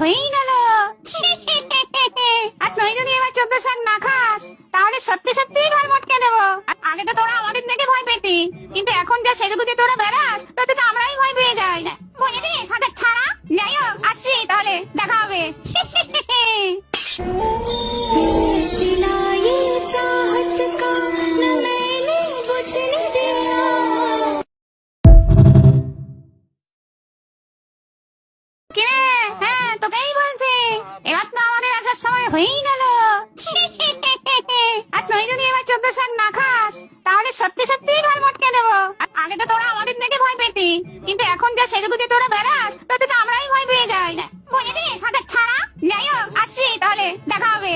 হয়েই গেল। আর তুই যদি এবার চোদ্দ শাক না খাস, তাহলে সত্যি সত্যি ঘর মটকে দেবো। আগে তো তোরা আমাদের দেখে ভয় পেতি, কিন্তু এখন যা সেজেগুজে তোরা বেড়াস তোকেই বলছি, এবার তো আমাদের আসার সময় হয়েই গেল। আর তুই যদি এবার চোদ্দ শাক না খাস, তাহলে সত্যি সত্যিই ঘর মটকে দেবো। আগে তো তোরা আমাদের দেখে ভয় পেতি, কিন্তু এখন যা সেজেগুজে তোরা বেড়াস, তাতে তো আমরাই ভয় পেয়ে যাই। বলে দে ছাড়া। যাই হোক, আসছি তাহলে, দেখা হবে।